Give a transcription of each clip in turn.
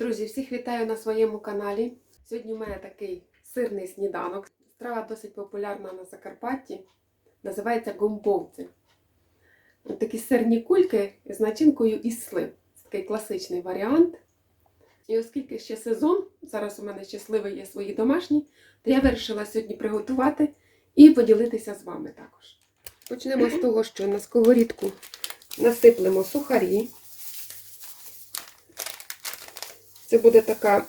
Друзі, всіх вітаю на своєму каналі. Сьогодні у мене такий сирний сніданок. Страва досить популярна на Закарпатті. Називається гомбовці. Такі сирні кульки з начинкою із слив. Це такий класичний варіант. І оскільки ще сезон, зараз у мене щасливий є свої домашні, то я вирішила сьогодні приготувати і поділитися з вами також. Почнемо з того, що на сковорідку насиплемо сухарі. Це буде така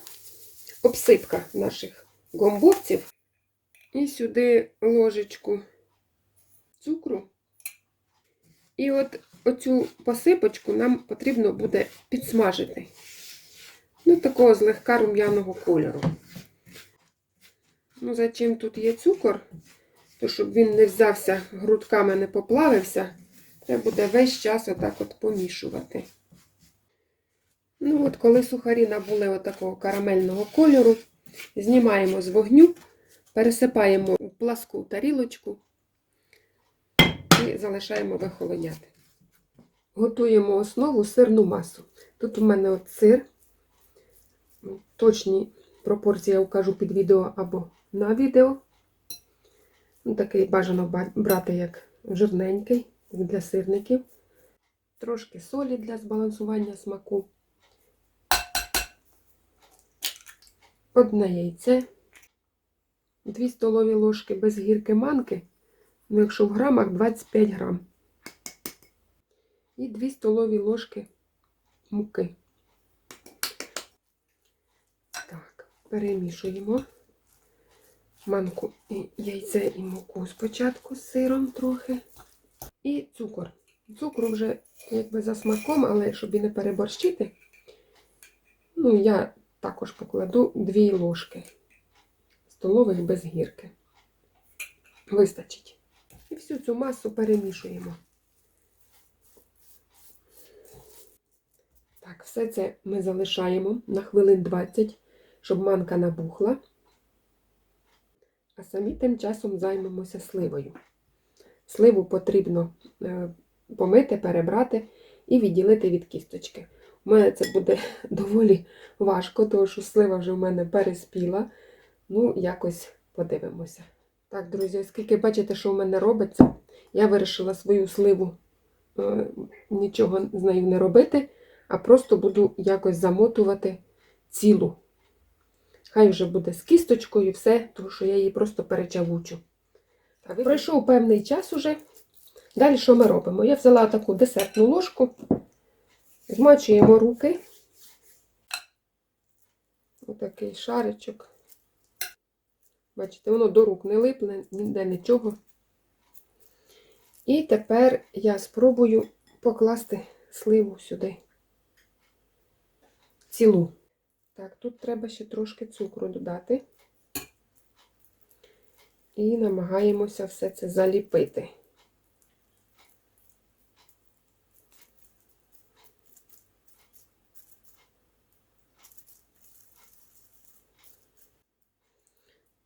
обсипка наших гомбовців. І сюди ложечку цукру. І от оцю посипочку нам потрібно буде підсмажити. Ну, такого злегка рум'яного кольору. Ну, за чим тут є цукор, то щоб він не взявся грудками, не поплавився, треба буде весь час отак от помішувати. Ну от, коли сухарі набули отакого карамельного кольору, знімаємо з вогню, пересипаємо в пласку тарілочку і залишаємо вихолоняти. Готуємо основу сирну масу. Тут у мене от сир. Точні пропорції я вкажу під відео або на відео. Ну, Такий бажано брати як жирненький для сирників. Трошки солі для збалансування смаку. Одне яйце, 2 столові ложки без гірки манки, ну якщо в грамах 25 грам. І 2 столові ложки муки. Так, перемішуємо манку і яйце і муку спочатку з сиром трохи. І цукор. Цукру вже якби за смаком, але щоб і не переборщити, ну, я також покладу 2 ложки столових без гірки. Вистачить. І всю цю масу перемішуємо. Так, все це ми залишаємо на хвилин 20, щоб манка набухла. А самі тим часом займемося сливою. Сливу потрібно е, помити, перебрати і відділити від кісточки. У мене це буде доволі важко, тому що слива вже в мене переспіла. Ну, якось подивимося. Так, друзі, оскільки бачите, що в мене робиться, я вирішила свою сливу е, нічого з нею не робити, а просто буду якось замотувати цілу. Хай вже буде з кісточкою все, тому що я її просто перечавучу. Так, пройшов певний час уже. Далі що ми робимо? Я взяла таку десертну ложку. Змачуємо руки. Отакий шаричок. Бачите, воно до рук не липне, ніде нічого. І тепер я спробую покласти сливу сюди. Цілу. Так, тут треба ще трошки цукру додати. І намагаємося все це заліпити.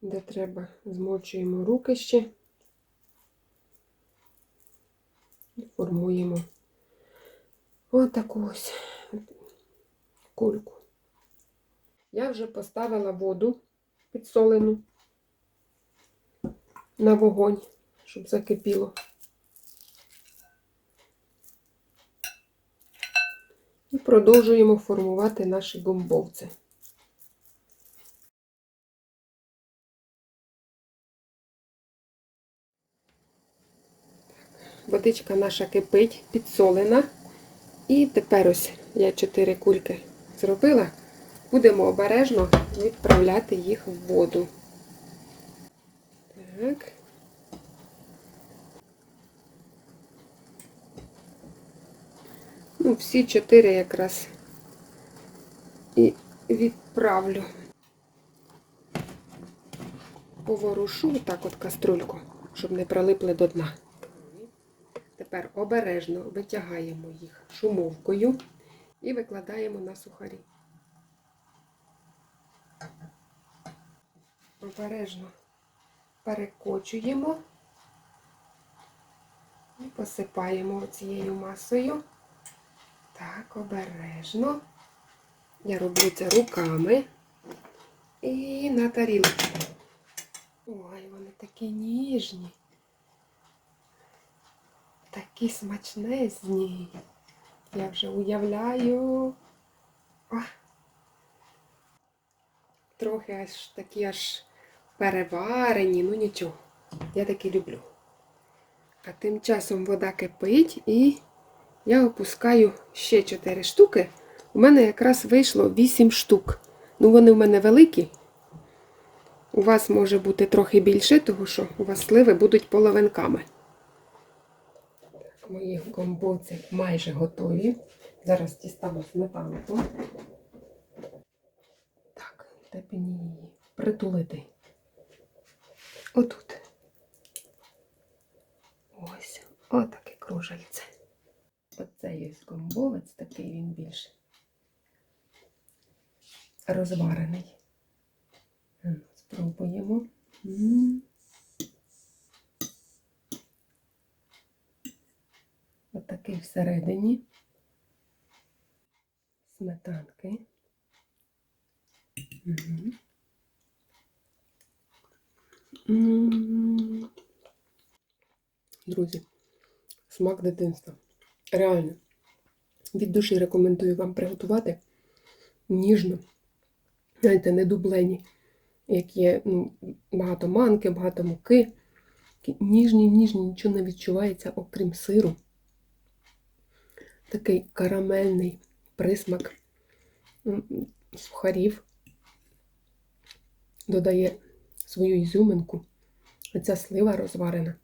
Де треба, змочуємо руки ще і формуємо отаку ось кульку. Я вже поставила воду підсолену на вогонь, щоб закипіло. І продовжуємо формувати наші гомбовці. Водичка наша кипить, підсолена. І тепер ось я 4 кульки зробила. Будемо обережно відправляти їх в воду. Так. Ну, всі чотири якраз і відправлю. Поворушу так от каструльку, щоб не прилипли до дна. Тепер обережно витягаємо їх шумовкою і викладаємо на сухарі. Обережно перекочуємо і посипаємо цією масою. Так, обережно. Я роблю це руками і на тарілочку. Ой, вони такі ніжні. Такі смачнезні. Я вже уявляю. О! Трохи аж такі аж переварені, ну нічого. Я такі люблю. А тим часом вода кипить і я опускаю ще 4 штуки. У мене якраз вийшло 8 штук. Ну, вони в мене великі. У вас може бути трохи більше, тому що у вас сливи будуть половинками. Мої гомбовці майже готові. Зараз дістану сметанку. Так, мені її притулити. Отут. Ось, отаке кружельце. Оце є гомбовець, такий він більш розварений. Спробуємо. М. Отакий всередині. Сметанки. М. Друзі, смак дитинства. Реально. Від душі рекомендую вам приготувати ніжно. Знаєте, не дублені, як є ну, багато манки, багато муки. Ніжні, ніжні, нічого не відчувається, окрім сиру. Такий карамельний присмак сухарів. Додає свою ізюминку. Оця слива розварена.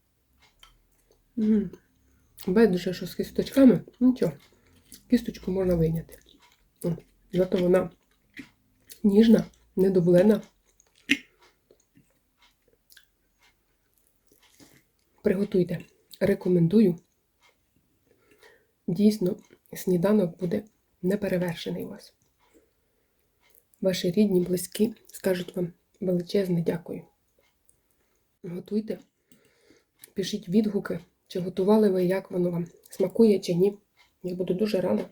Байдуже, що з кісточками, нічого. Кісточку можна вийняти. Зато вона ніжна, не дублена. Приготуйте. Рекомендую. Дійсно, сніданок буде неперевершений у вас. Ваші рідні, близькі скажуть вам величезне дякую. Готуйте, пишіть відгуки, чи готували ви, як воно вам смакує чи ні. Я буду дуже рада.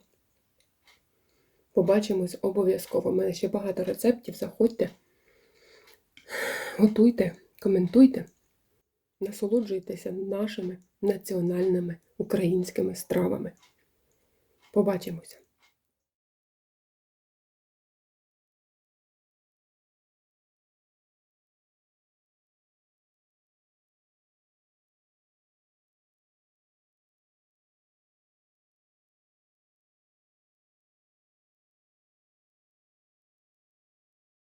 Побачимось обов'язково. У мене ще багато рецептів. Заходьте, готуйте, коментуйте, насолоджуйтеся нашими національними українськими стравами. Побачимося!